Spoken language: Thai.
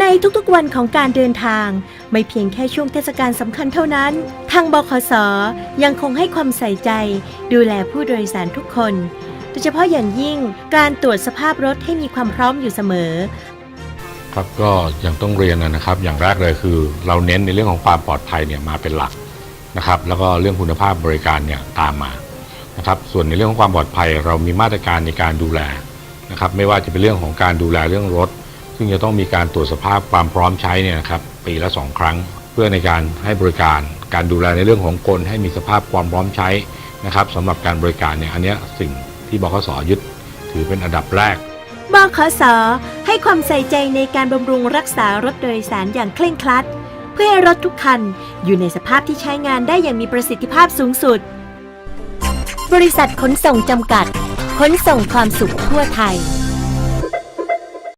ในทุกๆวันของการเดินทาง ไม่เพียงแค่ช่วงเทศกาลสำคัญเท่านั้น ทางบขสยังคงให้ความใส่ใจ ดูแลผู้โดยสารทุกคน โดยเฉพาะอย่างยิ่งการตรวจสภาพรถให้มีความพร้อมอยู่เสมอ ครับก็ยังต้องเรียนนะครับ อย่างแรกเลยคือ เราเน้นในเรื่องของความปลอดภัยเนี่ยมาเป็นหลักนะครับ แล้วก็เรื่องคุณภาพบริการเนี่ยตามมานะครับส่วนในเรื่องของความปลอดภัย เรามีมาตรการในการดูแลนะครับ ไม่ว่าจะเป็นเรื่องของการดูแลเรื่องรถ ซึ่งจะต้องมีการตรวจสภาพความพร้อมใช้เนี่ยนะครับปีละสองครั้ง เพื่อในการให้บริการการดูแลในเรื่องของกลให้มีสภาพความพร้อมใช้นะครับสำหรับการบริการเนี่ยอันเนี้ยสิ่งที่บขสยึดถือเป็นอันดับแรกบขสให้ความใส่ใจในการบำรุงรักษารถโดยสารอย่างเคร่งครัด เพื่อให้รถทุกคันอยู่ในสภาพที่ใช้งานได้อย่างมีประสิทธิภาพสูงสุด บริษัทขนส่งจำกัด ขนส่งความสุขทั่วไทย